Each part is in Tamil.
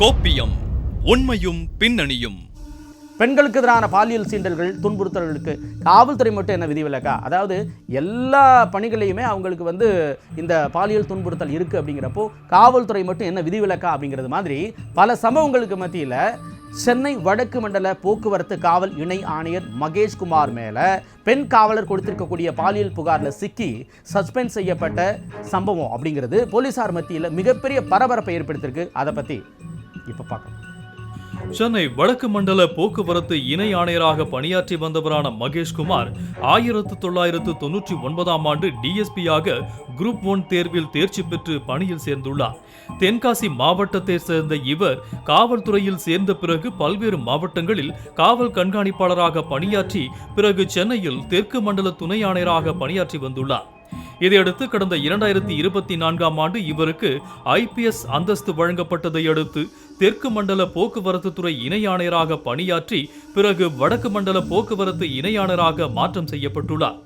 கோப்பியம் உண்மையும் பின்னணியும். பெண்களுக்கு எதிரான பாலியல் சீண்டல்கள் துன்புறுத்தல்களுக்கு காவல்துறை மட்டும் என்ன விதிவிலக்கா? அதாவது எல்லா பணிகளையுமே அவங்களுக்கு வந்து இந்த பாலியல் துன்புறுத்தல் இருக்குது அப்படிங்கிறப்போ காவல்துறை மட்டும் என்ன விதிவிலக்கா அப்படிங்கிறது மாதிரி பல சம்பவங்களுக்கு மத்தியில் சென்னை வடக்கு மண்டல போக்குவரத்து காவல் இணை ஆணையர் மகேஷ்குமார் மேலே பெண் காவலர் கொடுத்திருக்கக்கூடிய பாலியல் புகாரில் சிக்கி சஸ்பெண்ட் செய்யப்பட்ட சம்பவம் அப்படிங்கிறது போலீசார் மத்தியில் மிகப்பெரிய பரபரப்பை ஏற்படுத்தியிருக்கு. அதை பற்றி இப்போ பார்க்கலாம் சென்னை வடக்கு மண்டல போக்குவரத்து இணை ஆணையராக பணியாற்றி வந்தவரான மகேஷ்குமார் ஆயிரத்து தொள்ளாயிரத்து தொன்னூற்றி ஒன்பதாம் ஆண்டு டிஎஸ்பியாக குரூப் ஒன் தேர்வில் தேர்ச்சி பெற்று பணியில் சேர்ந்துள்ளார். தென்காசி மாவட்டத்தை சேர்ந்த இவர் காவல்துறையில் சேர்ந்த பிறகு பல்வேறு மாவட்டங்களில் காவல் கண்காணிப்பாளராக பணியாற்றி பிறகு சென்னையில் தெற்கு மண்டல துணை ஆணையராக பணியாற்றி வந்துள்ளார். இதையடுத்து கடந்த இரண்டாயிரத்தி இருபத்தி நான்காம் ஆண்டு இவருக்கு ஐபிஎஸ் அந்தஸ்து வழங்கப்பட்டதை அடுத்து தெற்கு மண்டல போக்குவரத்து துறை இணை ஆணையராக பணியாற்றி பிறகு வடக்கு மண்டல போக்குவரத்து இணை ஆணையராக மாற்றம் செய்யப்பட்டுள்ளார்.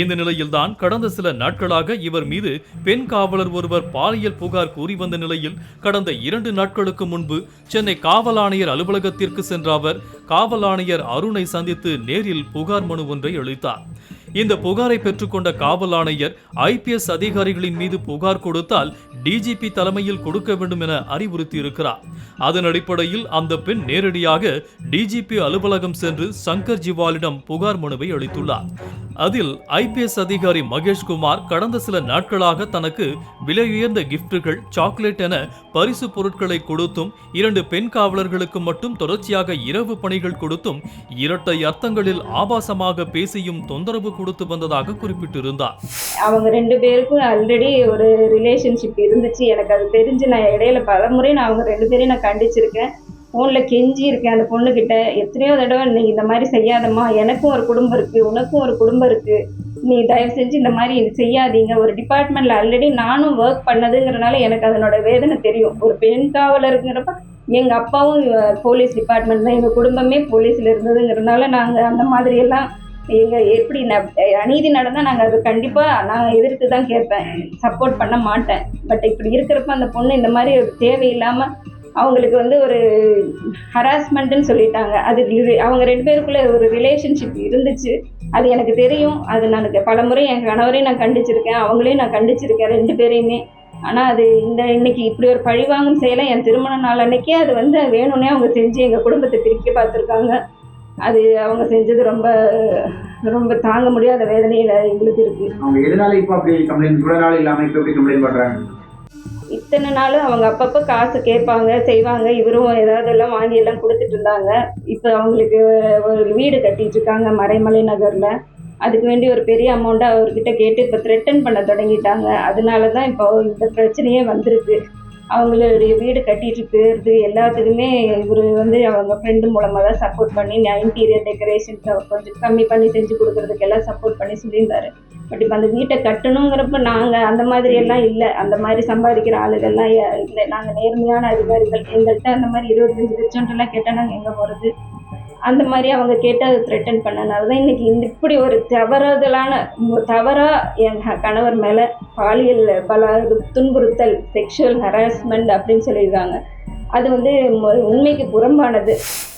இந்த நிலையில்தான் கடந்த சில நாட்களாக இவர் மீது பெண் காவலர் ஒருவர் பாலியல் புகார் கூறி வந்த நிலையில் கடந்த இரண்டு நாட்களுக்கு முன்பு சென்னை காவல் ஆணையர் அலுவலகத்திற்கு சென்ற அவர் காவல் ஆணையர் அருணை சந்தித்து நேரில் புகார் மனு ஒன்றை அளித்தார். இந்த புகாரை பெற்றுக்கொண்ட காவல் ஆணையர் ஐபிஎஸ் அதிகாரிகளின் மீது புகார் கொடுத்தால் டிஜிபி தலைமையில் கொடுக்க வேண்டும் என அறிவுறுத்தி இருக்கிறார் அதன் அடிப்படையில் அந்த பெண் நேரடியாக டிஜிபி அலுவலகம் சென்று சங்கர் ஜிவாலிடம் புகார் மனுவை அளித்துள்ளார். அதில் ஐபிஎஸ் அதிகாரி மகேஷ்குமார் கடந்த சில நாட்களாக தனக்கு விலையுயர்ந்த கிஃப்ட்டுகள் சாக்லேட் என பரிசு பொருட்களை கொடுத்தும் இரண்டு பெண் காவலர்களுக்கு மட்டும் தொடர்ச்சியாக இரவு பணிகள் கொடுத்தும் இரட்டை அர்த்தங்களில் ஆபாசமாக பேசியும் தொந்தரவு கொடுத்து வந்ததாக குறிப்பிட்டிருந்தார். அவங்க ரெண்டு பேருக்கும் ஆல்ரெடி ஒரு ரிலேஷன்ஷிப் இருந்துச்சு. எனக்கு அது தெரிஞ்சு நான் இடையில பல முறை நான் அவங்க ரெண்டு பேரையும் நான் கண்டிச்சிருக்கேன். ஃபோனில் கெஞ்சி இருக்கேன் அந்த பொண்ணுக்கிட்ட எத்தனையோ தடவை நீ இந்த மாதிரி செய்யாதம்மா. எனக்கும் ஒரு குடும்பம் இருக்குது உனக்கும் ஒரு குடும்பம் இருக்குது நீ தயவு செஞ்சு இந்த மாதிரி செய்யாதீங்க. ஒரு டிபார்ட்மெண்ட்டில் ஆல்ரெடி நானும் ஒர்க் பண்ணதுங்கிறனால எனக்கு அதனோட வேதனை தெரியும். ஒரு பெண் காவலருங்கிறப்ப எங்கள் அப்பாவும் போலீஸ் டிபார்ட்மெண்ட் தான். எங்கள் குடும்பமே போலீஸில் இருந்ததுங்கிறனால நாங்கள் அந்த மாதிரியெல்லாம் எங்கள் எப்படி ந அநீதி நடந்தால் நாங்கள் அது கண்டிப்பாக நான் எதிர்த்து தான் கேட்பேன். சப்போர்ட் பண்ண மாட்டேன். பட் இப்படி இருக்கிறப்ப அந்த பொண்ணு இந்த மாதிரி ஒரு தேவையில்லாமல் அவங்களுக்கு வந்து ஒரு ஹராஸ்மெண்ட்டுன்னு சொல்லிட்டாங்க. அது அவங்க ரெண்டு பேருக்குள்ளே ஒரு ரிலேஷன்ஷிப் இருந்துச்சு. அது எனக்கு தெரியும். அது நான் பல முறை என் கணவரையும் நான் கண்டிச்சிருக்கேன். அவங்களையும் நான் கண்டிச்சிருக்கேன் ரெண்டு பேரையுமே. ஆனால் அது இந்த இன்னைக்கு இப்படி ஒரு பழிவாங்கும் செயலை என் திருமண நாள் அன்னைக்கே அது வந்து வேணும்னே அவங்க செஞ்சு எங்கள் குடும்பத்தை பிரிக்க பார்த்துருக்காங்க. அது அவங்க செஞ்சது ரொம்ப ரொம்ப தாங்க முடியாத வேதனையில் எங்களுக்கு இருக்குது அவங்க எதனால இப்போ அப்படி கம்ப்ளைண்ட் இவ்வளோ நாள் இல்லாமல் இப்போ எப்படி கம்ப்ளைண்ட் பண்ணுறாங்க இத்தனை நாள் அவங்க அப்பப்போ காசு கேட்பாங்க செய்வாங்க. இவரும் ஏதாவது எல்லாம் வாங்கி எல்லாம் கொடுத்துட்டு இருந்தாங்க. இப்போ அவங்களுக்கு ஒரு வீடு கட்டிட்டு இருக்காங்க மறைமலை நகரில். அதுக்கு வேண்டி ஒரு பெரிய அமௌண்ட்டை அவர்கிட்ட கேட்டு இப்போ த்ரெட்டன் பண்ண தொடங்கிட்டாங்க. அதனால தான் இப்போ இந்த பிரச்சனையே வந்திருக்கு. அவங்களுடைய வீடு கட்டிட்டு இருக்கிறது எல்லாத்துக்குமே இவர் வந்து அவங்க ஃப்ரெண்டு மூலமாக தான் சப்போர்ட் பண்ணி இன்டீரியர் டெக்கரேஷன் கொஞ்சம் கம்மி பண்ணி செஞ்சு கொடுக்கறதுக்கு எல்லாம் சப்போர்ட் பண்ணி சொல்லியிருந்தாரு. பட் இப்போ அந்த வீட்டை கட்டணுங்கிறப்ப நாங்கள் அந்த மாதிரி எல்லாம் இல்லை. அந்த மாதிரி சம்பாதிக்கிற ஆளுகள்லாம் இல்லை. நாங்கள் நேர்மையான அதிகாரிகள். எங்கள்கிட்ட அந்த மாதிரி இருபத்தஞ்சு லட்சம்லாம் கேட்டால் நாங்கள் எங்கே போகிறது அந்த மாதிரி அவங்க கேட்டு அதை த்ரெட்டன் பண்ணனால தான் இன்றைக்கி இந்த இப்படி ஒரு தவறுதலான தவறாக என் கணவர் மேலே பாலியல் பல துன்புறுத்தல் செக்ஷுவல் ஹராஸ்மெண்ட் அப்படின்னு சொல்லியிருக்காங்க. அது வந்து உண்மைக்கு புறம்பானது.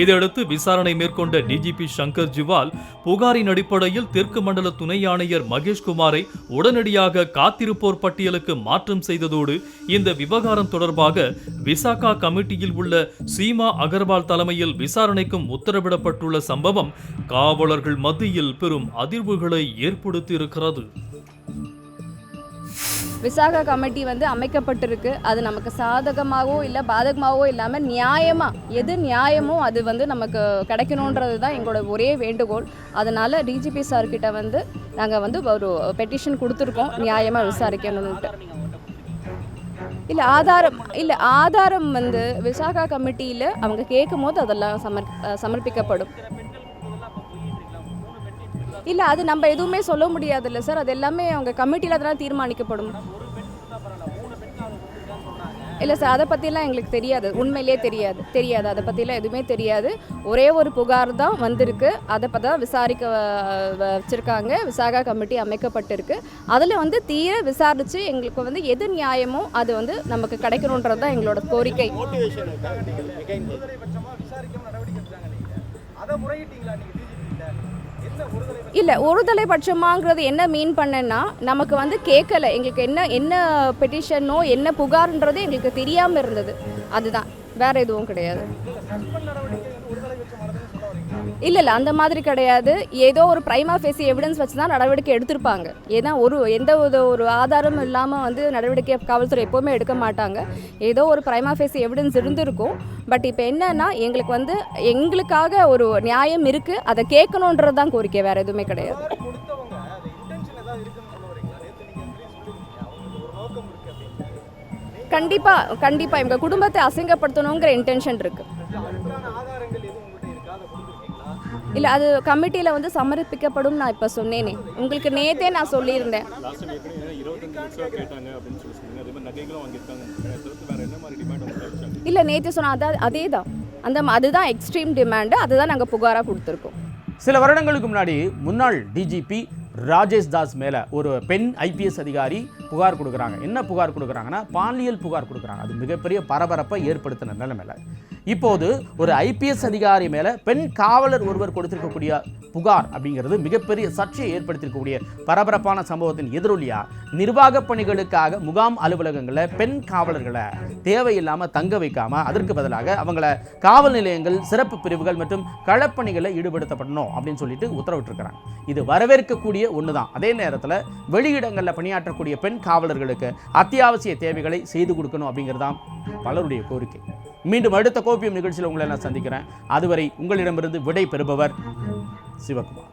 இதையடுத்து விசாரணை மேற்கொண்ட டிஜிபி சங்கர் ஜிவால் புகாரின் அடிப்படையில் தெற்கு மண்டல துணை ஆணையர் மகேஷ்குமாரை உடனடியாக காத்திருப்போர் பட்டியலுக்கு மாற்றம் செய்ததோடு இந்த விவகாரம் தொடர்பாக விசாகா கமிட்டியில் உள்ள சீமா அகர்வால் தலைமையில் விசாரணைக்கும் உத்தரவிடப்பட்டுள்ள சம்பவம் காவலர்கள் மத்தியில் பெரும் அதிர்வுகளை ஏற்படுத்தியிருக்கிறது. விசாகா கமிட்டி வந்து அமைக்கப்பட்டிருக்கு. அது நமக்கு சாதகமாகவோ இல்லை பாதகமாகவோ இல்லாமல் நியாயமாக எது நியாயமோ அது வந்து நமக்கு கிடைக்கணுன்றது தான் எங்களோட ஒரே வேண்டுகோள். அதனால் டிஜிபி சார்கிட்ட வந்து நாங்கள் வந்து ஒரு பெட்டிஷன் கொடுத்துருக்கோம். நியாயமாக விசாரிக்கணுன்ட்டு இல்லை ஆதாரம் இல்லை ஆதாரம் வந்து விசாகா கமிட்டியில் அவங்க கேட்கும் போது அதெல்லாம் சமர் சமர்ப்பிக்கப்படும். இல்லை அது நம்ம எதுவுமே சொல்ல முடியாதுல்ல சார். அது எல்லாமே அவங்க கமிட்டியில் அதெல்லாம் தீர்மானிக்கப்படும். இல்லை சார் அதை பற்றிலாம் எங்களுக்கு தெரியாது. உண்மையிலே தெரியாது. தெரியாது. அதை பற்றிலாம் எதுவுமே தெரியாது. ஒரே ஒரு புகார் தான் வந்திருக்கு. அதை பற்றி தான் விசாரிக்க வ- விசாகா கமிட்டி அமைக்கப்பட்டிருக்கு. அதில் வந்து தீர விசாரித்து எங்களுக்கு வந்து எது நியாயமோ அது வந்து நமக்கு கிடைக்கணுன்றது தான் எங்களோட கோரிக்கை. இல்லை ஒருதலை பட்சமாங்கிறது என்ன மீன் பண்ணேன்னா நமக்கு வந்து கேட்கலை எங்களுக்கு என்ன என்ன பெட்டிஷனோ என்ன புகார்ன்றது எங்களுக்கு தெரியாமல் இருந்தது. அதுதான். வேற எதுவும் கிடையாது. இல்லை இல்லை அந்த மாதிரி கிடையாது. ஏதோ ஒரு ப்ரைமா ஃபேஸி எவிடன்ஸ் வச்சு தான் நடவடிக்கை எடுத்திருப்பாங்க. ஏன்னா ஒரு எந்த ஒரு ஒரு ஆதாரமும் இல்லாமல் வந்து நடவடிக்கை காவல்துறை எப்போவுமே எடுக்க மாட்டாங்க. ஏதோ ஒரு ப்ரைமா ஃபேஸி எவிடன்ஸ் இருந்திருக்கும். பட் இப்போ என்னன்னா எங்களுக்கு வந்து எங்களுக்காக ஒரு நியாயம் இருக்குது அதை கேட்கணுன்றது தான் கோரிக்கை. வேறு எதுவுமே கிடையாது. கண்டிப்பாக கண்டிப்பாக எங்கள் குடும்பத்தை அசிங்கப்படுத்தணுங்கிற இன்டென்ஷன் இருக்குது இல்லை அது கமிட்டியில் வந்து சமர்ப்பிக்கப்படும் நான் இப்போ சொன்னேனே. உங்களுக்கு நேத்தே நான் சொல்லியிருந்தேன். இல்லை நேற்று சொன்ன அதான் அதே தான் அந்த அதுதான் எக்ஸ்ட்ரீம் டிமாண்டு அதுதான் நாங்கள் புகாராக கொடுத்துருக்கோம். சில வருடங்களுக்கு முன்னாடி முன்னாள் டிஜிபி ராஜேஷ் தாஸ் மேலே ஒரு பெண் ஐபிஎஸ் அதிகாரி புகார் கொடுக்குறாங்க. என்ன புகார் கொடுக்குறாங்கன்னா பாலியல் புகார் கொடுக்குறாங்க. அது மிகப்பெரிய பரபரப்பை ஏற்படுத்தின நிலைமையில். இப்போது ஒரு ஐபிஎஸ் அதிகாரி மேலே பெண் காவலர் ஒருவர் கொடுத்திருக்கக்கூடிய புகார் அப்படிங்கிறது மிகப்பெரிய சர்ச்சையை ஏற்படுத்தியிருக்கக்கூடிய பரபரப்பான சம்பவத்தின் எதிரொலியா? நிர்வாக பணிகளுக்காக முகாம் அலுவலகங்களில் பெண் காவலர்களை தேவையில்லாமல் தங்க வைக்காம அதற்கு பதிலாக அவங்கள காவல் நிலையங்கள் சிறப்பு பிரிவுகள் மற்றும் களப்பணிகளில் ஈடுபடுத்தப்படணும் அப்படின்னு சொல்லிட்டு உத்தரவிட்டிருக்கிறாங்க. இது வரவேற்கக்கூடிய ஒன்று தான் அதே நேரத்தில் வெளியிடங்களில் பணியாற்றக்கூடிய பெண் காவலர்களுக்கு அத்தியாவசிய தேவைகளை செய்து கொடுக்கணும் அப்படிங்கிறதான் பலருடைய கோரிக்கை. மீண்டும் அடுத்த ஓபியம் நிகழ்ச்சியில் உங்களை நான் சந்திக்கிறேன். அதுவரை உங்களிடமிருந்து விடை பெறுபவர் சிவகுமார்.